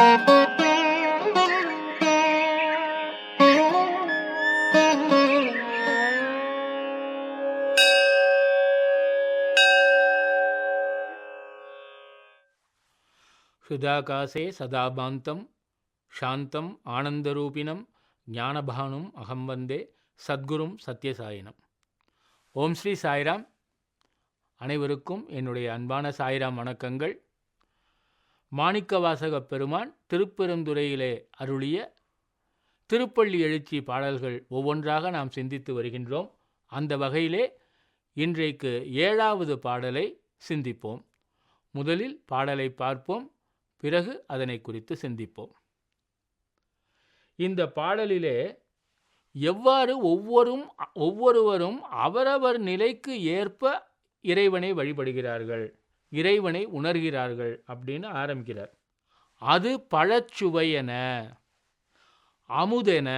ஹிருதாகாசே சதாபாந்தம் சாந்தம் ஆனந்தரூபிணம் ஞானபானும் அகம் வந்தே சத்குரும் சத்யசாயினம். ஓம் ஸ்ரீ சாய்ராம். அனைவருக்கும் என்னுடைய அன்பான சாய்ராம் வணக்கங்கள். மாணிக்கவாசகப் பெருமான் திருப்பெருந்துறையிலே அருளிய திருப்பள்ளி எழுச்சி பாடல்கள் ஒவ்வொன்றாக நாம் சிந்தித்து வருகின்றோம். அந்த வகையிலே இன்றைக்கு ஏழாவது பாடலை சிந்திப்போம். முதலில் பாடலை பார்ப்போம் பிறகு அதனை குறித்து சிந்திப்போம். இந்த பாடலிலே எவ்வாறு ஒவ்வொரும் ஒவ்வொருவரும் அவரவர் நிலைக்கு ஏற்ப இறைவனை வழிபடுகிறார்கள்? இறைவனை உணர்கிறார்கள் அப்படின்னு ஆரம்பிக்கிறார். அது பழச்சுவையென அமுதென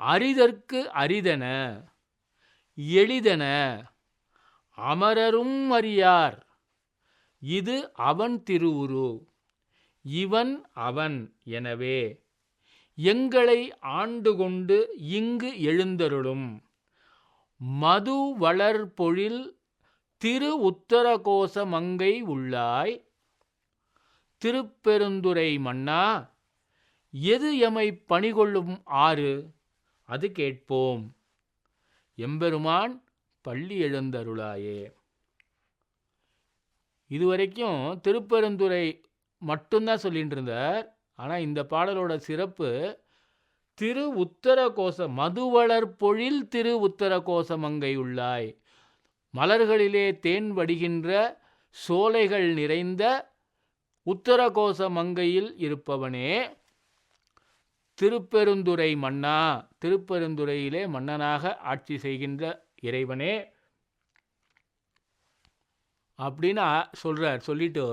அரிதற்கு அரிதென எளிதென அமரரும் அறியார். இது அவன் திருவுரு இவன் அவன் எனவே எங்களை ஆண்டு கொண்டு இங்கு எழுந்தருளும். மது வளர் பொழில் திரு உத்தரகோச மங்கை உள்ளாய் திருப்பெருந்துரை மன்னா எது எமை பணிகொள்ளும் ஆறு? அது கேட்போம். எம்பெருமான் பள்ளி எழுந்தருளாயே. இதுவரைக்கும் திருப்பெருந்துறை மட்டும்தான் சொல்லிட்டு இருந்தார் ஆனால் இந்த பாடலோட சிறப்பு திரு உத்தர கோச மதுவளர் பொழில் திரு உத்தர கோச மங்கை உள்ளாய். மலர்களிலே தேன் வடிகின்ற சோலைகள் நிறைந்த உத்தரகோச மங்கையில் இருப்பவனே. திருப்பெருந்துறை மன்னா திருப்பெருந்துறையிலே மன்னனாக ஆட்சி செய்கின்ற இறைவனே. அப்படின்னு சொல்கிறார் சொல்லிட்டு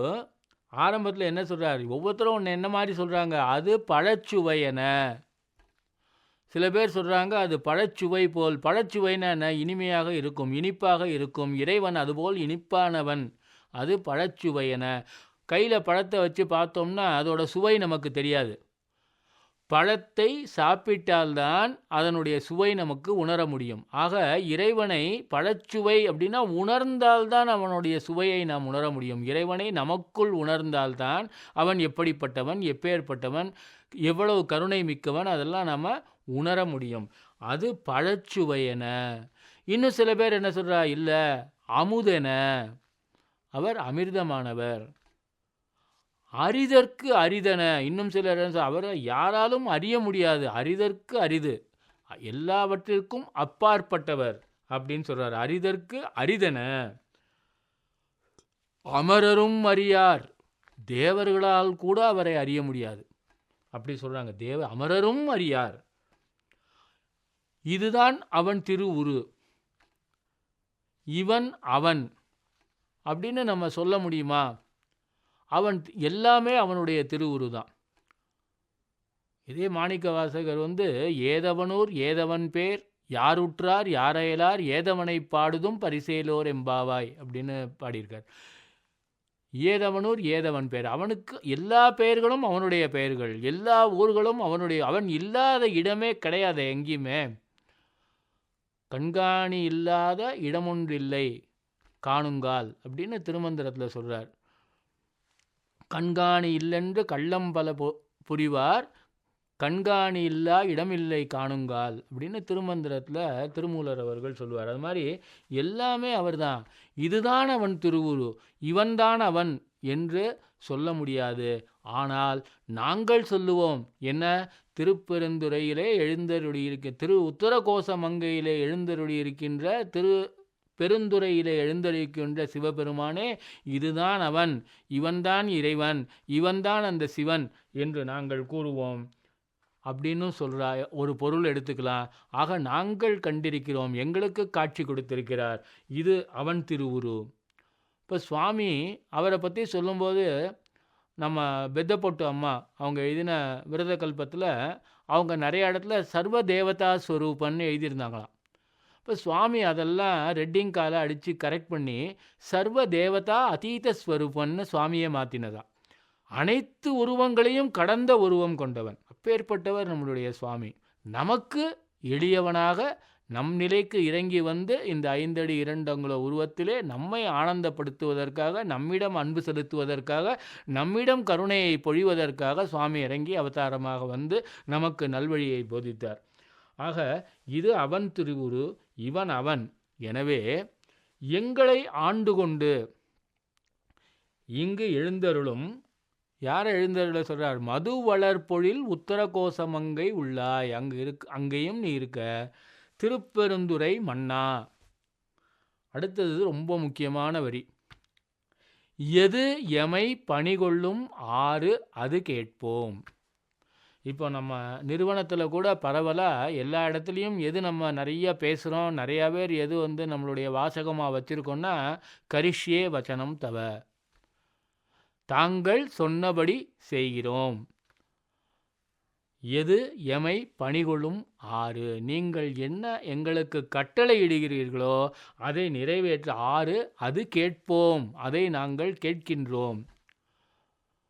ஆரம்பத்தில் என்ன சொல்கிறார் ஒவ்வொருத்தரும் ஒன்று என்ன மாதிரி சொல்கிறாங்க அது பழச்சுவையன சில பேர் சொல்கிறாங்க அது பழச்சுவை போல். பழச்சுவைன்னு என்ன? இனிமையாக இருக்கும் இனிப்பாக இருக்கும். இறைவன் அதுபோல் இனிப்பானவன். அது பழச்சுவை என. கையில் பழத்தை வச்சு பார்த்தோம்னா அதோட சுவை நமக்கு தெரியாது. பழத்தை சாப்பிட்டால்தான் அதனுடைய சுவை நமக்கு உணர முடியும். ஆக இறைவனை பழச்சுவை அப்படின்னா உணர்ந்தால்தான் அவனுடைய சுவையை நாம் உணர முடியும். இறைவனை நமக்குள் உணர்ந்தால்தான் அவன் எப்படிப்பட்டவன் எப்பேற்பட்டவன் எவ்வளவு கருணை மிக்கவன் அதெல்லாம் நம்ம உணர முடியும். அது பழச்சுவையென. இன்னும் சில பேர் என்ன சொல்கிறா இல்லை அமுதென. அவர் அமிர்தமானவர். அரிதற்கு அரிதன. இன்னும் சிலர் அவரை யாராலும் அறிய முடியாது. அரிதற்கு அரிது. எல்லாவற்றிற்கும் அப்பாற்பட்டவர் அப்படின்னு சொல்கிறார் அரிதற்கு அரிதன. அமரரும் அறியார். தேவர்களால் கூட அவரை அறிய முடியாது. அப்படி சொல்கிறாங்க தேவ அமரரும் அறியார். இதுதான் அவன் திருவுரு இவன் அவன். அப்படின்னு நம்ம சொல்ல முடியுமா? அவன் எல்லாமே அவனுடைய திருவுரு தான். இதே மாணிக்க வாசகர் வந்து ஏதவனூர் ஏதவன் பேர் யாருற்றார் யாரையலார் ஏதவனை பாடுதும் பரிசேலோர் எம்பாவாய் அப்படின்னு பாடியிருக்கார். ஏதவனூர் ஏதவன் பேர். அவனுக்கு எல்லா பெயர்களும் அவனுடைய பெயர்கள். எல்லா ஊர்களும் அவனுடைய அவன் இல்லாத இடமே கிடையாது எங்கேயுமே. கண்காணி இல்லாத இடமொன்றில்லை காணுங்கால் அப்படின்னு திருமந்திரத்தில் சொல்கிறார் கண்காணி இல்லென்று கள்ளம் பல புரிவார். கண்காணி இல்லா இடமில்லை காணுங்கால் அப்படின்னு திருமந்திரத்தில் திருமூலர் அவர்கள் சொல்லுவார். அது மாதிரி எல்லாமே அவர்தான். இதுதான் அவன் திருவுரு. இவன்தான் அவன். என்று சொல்ல முடியாது. ஆனால் நாங்கள் சொல்லுவோம். என்ன? திருப்பெருந்துறையிலே எழுந்தருளியிருக்க திரு உத்தரகோச மங்கையிலே எழுந்தருளியிருக்கின்ற திரு பெருந்துறையிலே எழுந்தளிக்கின்ற சிவபெருமானே இதுதான் அவன். இவன்தான் இறைவன். இவன்தான் அந்த சிவன் என்று நாங்கள் கூறுவோம். அப்படின்னு சொல்கிறா ஒரு பொருள் எடுத்துக்கலாம். ஆக நாங்கள் கண்டிருக்கிறோம். எங்களுக்கு காட்சி கொடுத்திருக்கிறார். இது அவன் திருவுரு. இப்போ சுவாமி அவரை பற்றி சொல்லும்போது நம்ம பெத்தப்பொட்டு அம்மா அவங்க எழுதின விரத கல்பத்தில் அவங்க நிறைய இடத்துல சர்வ தேவதா ஸ்வரூபன்னு எழுதியிருந்தாங்களாம். இப்போ சுவாமி அதெல்லாம் ரெட்டிங் காலை அடித்து கரெக்ட் பண்ணி சர்வ தேவதா அதீத ஸ்வரூபன்னு சுவாமியை மாற்றினதான் அனைத்து உருவங்களையும் கடந்த உருவம் கொண்டவன். அப்பேற்பட்டவர் நம்மளுடைய சுவாமி. நமக்கு எளியவனாக நம் நிலைக்கு இறங்கி வந்து இந்த ஐந்தடி இரண்டங்குல உருவத்திலே நம்மை ஆனந்தப்படுத்துவதற்காக நம்மிடம் அன்பு செலுத்துவதற்காக நம்மிடம் கருணையை பொழிவதற்காக சுவாமி இறங்கி அவதாரமாக வந்து நமக்கு நல்வழியை போதித்தார். ஆக இது அவன் திருவுரு இவன் அவன். எனவே எங்களை ஆண்டு கொண்டு இங்கு எழுந்தருளும் யார் எழுந்தருள சொல்கிறார் மது வளர்பொழில் உத்தரகோசமங்கை உள்ளாய். அங்கு இருக்கு அங்கேயும் நீ இருக்க. திருப்பெருந்துறை மன்னா. அடுத்தது ரொம்ப முக்கியமான வரி. எது எமை பணிகொள்ளும் ஆறு அது கேட்போம். இப்போ நம்ம நிறுவனத்தில் கூட பரவலாக எல்லா இடத்துலையும் எது நம்ம நிறைய பேசுகிறோம் நிறையா பேர் எது வந்து நம்மளுடைய வாசகமாக வச்சுருக்கோன்னா கரிஷ்யே வச்சனம் தவ. தாங்கள் சொன்னபடி செய்கிறோம். எது எமை பணிகொள்ளும் ஆறு? நீங்கள் என்ன எங்களுக்கு கட்டளை இடுகிறீர்களோ அதை நிறைவேற்ற ஆறு அது கேட்போம். அதை நாங்கள் கேட்கின்றோம்.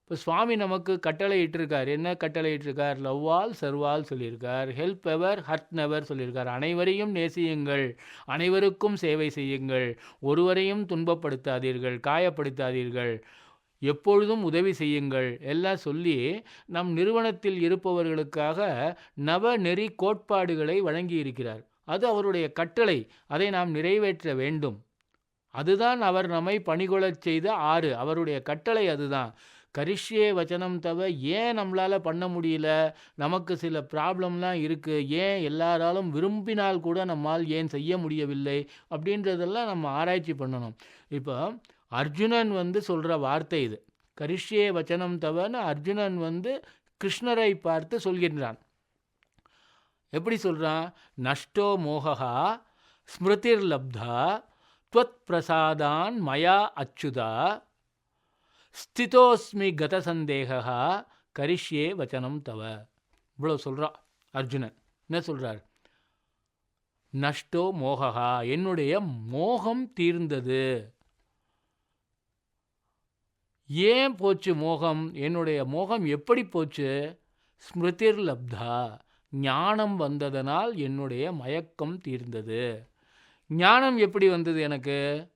இப்போ சுவாமி நமக்கு கட்டளை இட்டிருக்கார் என்ன கட்டளை இட்டிருக்கார் லவ்வால் சர்வால் சொல்லியிருக்கார். ஹெல்ப் எவர் ஹர்ட் நெவர் சொல்லியிருக்கார். அனைவரையும் நேசியுங்கள். அனைவருக்கும் சேவை செய்யுங்கள். ஒருவரையும் துன்பப்படுத்தாதீர்கள் காயப்படுத்தாதீர்கள். எப்பொழுதும் உதவி செய்யுங்கள். எல்லாம் சொல்லி நம் நிறுவனத்தில் இருப்பவர்களுக்காக நவ நெறி கோட்பாடுகளை வழங்கி இருக்கிறார் அது அவருடைய கட்டளை. அதை நாம் நிறைவேற்ற வேண்டும். அதுதான் அவர் நம்மை பணிகொள்ளச் செய்த ஆறு. அவருடைய கட்டளை அதுதான். கரிஷ்யே வச்சனம் தவ ஏன் நம்மளால் பண்ண முடியல? நமக்கு சில ப்ராப்ளம்லாம் இருக்குது ஏன் எல்லாராலும் விரும்பினால் கூட நம்மால் ஏன் செய்ய முடியவில்லை? அப்படின்றதெல்லாம் நம்ம ஆராய்ச்சி பண்ணணும். இப்போ அர்ஜுனன் வந்து சொல்கிற வார்த்தை இது. கரிஷ்யே வச்சனம் தவன்னு அர்ஜுனன் வந்து கிருஷ்ணரை பார்த்து சொல்கின்றான். எப்படி சொல்கிறான் நஷ்டோ மோகா ஸ்மிருதிர் லப்தா துவத் பிரசாதான் மயா அச்சுதா ஸ்திதோஸ்மி கத சந்தேகா கரிஷ்யே வச்சனம் தவ. இவ்வளோ சொல்கிறா அர்ஜுனன். என்ன சொல்கிறார் நஷ்டோ மோகா என்னுடைய மோகம் தீர்ந்தது. ஏன் போச்சு மோகம்? என்னுடைய மோகம் எப்படி போச்சு? ஸ்மிருதிர் லப்தா ஞானம் வந்ததனால் என்னுடைய மயக்கம் தீர்ந்தது. ஞானம் எப்படி வந்தது எனக்கு?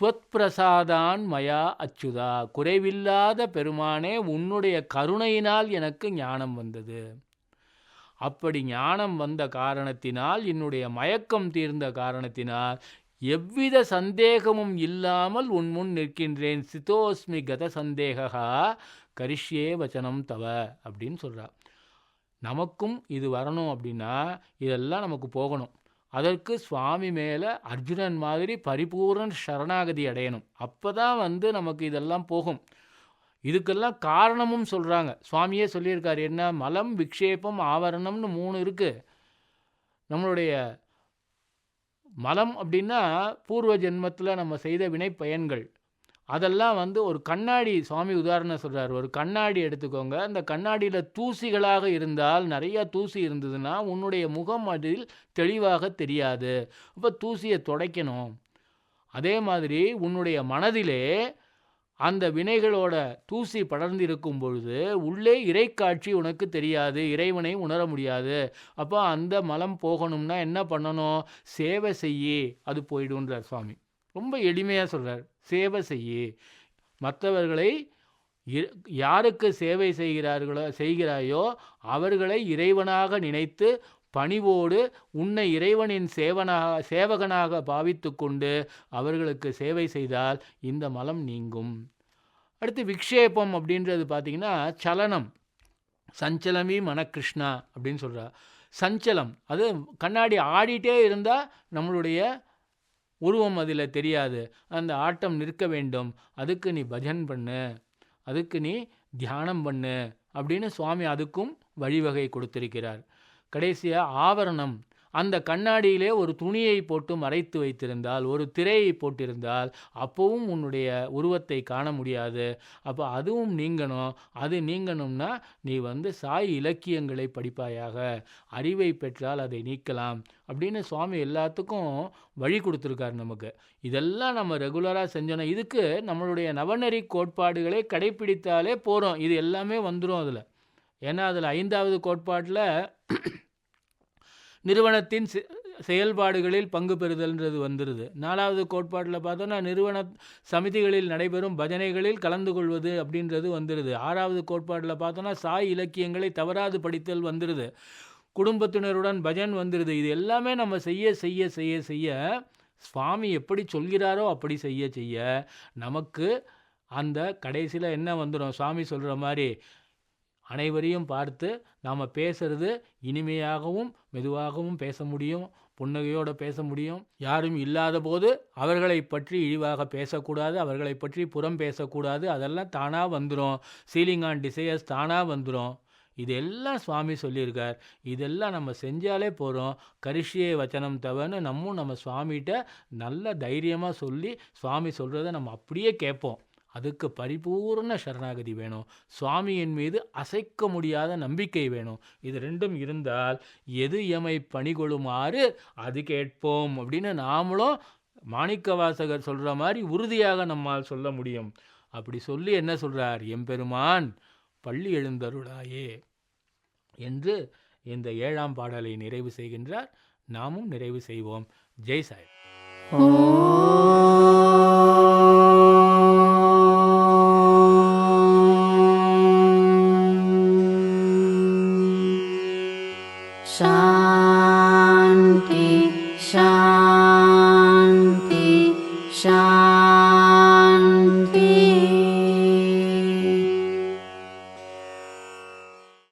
துவத் பிரசாதான் மயா அச்சுதா குறைவில்லாத பெருமானே உன்னுடைய கருணையினால் எனக்கு ஞானம் வந்தது. அப்படி ஞானம் வந்த காரணத்தினால் என்னுடைய மயக்கம் தீர்ந்த காரணத்தினால் எவ்வித சந்தேகமும் இல்லாமல் உன் முன் நிற்கின்றேன். சிதோஸ்மி கத சந்தேகா கரிஷ்யே வச்சனம் தவ அப்படின்னு சொல்கிறா நமக்கும் இது வரணும் அப்படின்னா இதெல்லாம் நமக்கு போகணும். அதற்கு சுவாமி மேலே அர்ஜுனன் மாதிரி பரிபூர்ண சரணாகதி அடையணும். அப்போ தான் வந்து நமக்கு இதெல்லாம் போகும். இதுக்கெல்லாம் காரணமும் சொல்கிறாங்க சுவாமியே சொல்லியிருக்காரு என்ன? மலம் விக்ஷேபம் ஆவரணம்னு மூணு இருக்குது நம்மளுடைய மலம் அப்படின்னா பூர்வ ஜென்மத்தில் நம்ம செய்த வினை பயன்கள் அதெல்லாம் வந்து ஒரு கண்ணாடி சுவாமி உதாரணம் சொல்கிறார் ஒரு கண்ணாடி எடுத்துக்கோங்க. அந்த கண்ணாடியில் தூசிகளாக இருந்தால் நிறையா தூசி இருந்ததுன்னா உன்னுடைய முகம் அதில் தெளிவாக தெரியாது. இப்போ தூசியை துடைக்கணும். அதே மாதிரி உன்னுடைய மனதிலே அந்த வினைகளோட தூசி படர்ந்திருக்கும் பொழுது உள்ளே இறைக்காட்சி உனக்கு தெரியாது இறைவனை உணர முடியாது. அப்போ அந்த மலம் போகணும்னா என்ன பண்ணணும்? சேவை செய்யி அது போயிடுன்றார் சுவாமி. ரொம்ப எளிமையாக சொல்கிறார் சேவை செய்யி. மற்றவர்களை யாருக்கு சேவை செய்கிறார்களோ செய்கிறாயோ அவர்களை இறைவனாக நினைத்து பணிவோடு உன்னை இறைவனின் சேவனாக சேவகனாக பாவித்து கொண்டு அவர்களுக்கு சேவை செய்தால் இந்த மலம் நீங்கும். அடுத்து விக்ஷேபம் அப்படின்றது பார்த்திங்கன்னா சலனம். சஞ்சலமி மனக்கிருஷ்ணா அப்படின்னு சொல்கிறா சஞ்சலம் அது கண்ணாடி ஆடிட்டே இருந்தால் நம்மளுடைய உருவம் அதில் தெரியாது. அந்த ஆட்டம் நிற்க வேண்டும். அதுக்கு நீ பஜன் பண்ணு. அதுக்கு நீ தியானம் பண்ணு அப்படின்னு சுவாமி அதுக்கும் வழிவகை கொடுத்திருக்கிறார். கடைசியாக ஆவரணம் அந்த கண்ணாடியிலே ஒரு துணியை போட்டு மறைத்து வைத்திருந்தால் ஒரு திரையை போட்டிருந்தால் அப்போவும் உன்னுடைய உருவத்தை காண முடியாது. அப்போ அதுவும் நீங்கணும். அது நீங்கணும்னா நீ வந்து சாய் இலக்கியங்களை படிப்பாயாக. அறிவை பெற்றால் அதை நீக்கலாம். அப்படின்னு சுவாமி எல்லாத்துக்கும் வழி கொடுத்துருக்காரு நமக்கு. இதெல்லாம் நம்ம ரெகுலராக செஞ்சோன்னா இதுக்கு நம்மளுடைய நவநெறி கோட்பாடுகளை கடைப்பிடித்தாலே போகிறோம் இது எல்லாமே வந்துடும் அதில். ஏன்னா அதில் ஐந்தாவது கோட்பாட்டில் நிறுவனத்தின் செ- செயல்பாடுகளில் பங்கு பெறுதல்ன்றது வந்துடுது நாலாவது கோட்பாட்டில் பார்த்தோன்னா நிறுவன சமிதிகளில் நடைபெறும் பஜனைகளில் கலந்து கொள்வது அப்படின்றது வந்துடுது ஆறாவது கோட்பாட்டில் பார்த்தோன்னா சாய் இலக்கியங்களை தவறாது படித்தல் வந்துடுது குடும்பத்தினருடன் பஜன் வந்துடுது இது எல்லாமே நம்ம செய்ய செய்ய செய்ய செய்ய சுவாமி எப்படி சொல்கிறாரோ அப்படி செய்ய செய்ய நமக்கு அந்த கடைசியில் என்ன வந்துடும் சுவாமி சொல்கிற மாதிரி அனைவரையும் பார்த்து நாம் பேசுறது இனிமையாகவும் மெதுவாகவும் பேச முடியும் புன்னகையோடு பேச முடியும். யாரும் இல்லாத போது அவர்களை பற்றி இழிவாக பேசக்கூடாது அவர்களை பற்றி புறம் பேசக்கூடாது. அதெல்லாம் தானாக வந்துடும் சீலிங் ஆன் டிசையர்ஸ் தானாக வந்துடும் இதெல்லாம் சுவாமி சொல்லியிருக்கார். இதெல்லாம் நம்ம செஞ்சாலே போகிறோம் கரிஷியே வச்சனம் தவன்னு நம்மும் நம்ம சுவாமிகிட்ட நல்ல தைரியமாக சொல்லி சுவாமி சொல்கிறத நம்ம அப்படியே கேட்போம். அதுக்கு பரிபூர்ண சரணாகதி வேணும். சுவாமியின் மீது அசைக்க முடியாத நம்பிக்கை வேணும். இது ரெண்டும் இருந்தால் எது எமை பணிகொள்ளுமாறு அது கேட்போம் அப்படின்னு நாமளும் மாணிக்கவாசகர் சொல்கிற மாதிரி உறுதியாக நம்மால் சொல்ல முடியும். அப்படி சொல்லி என்ன சொல்கிறார் எம்பெருமான் பள்ளி எழுந்தருளாயே என்று இந்த ஏழாம் பாடலை நிறைவு செய்கின்றார். நாமும் நிறைவு செய்வோம். ஜெய் சாய். ஓ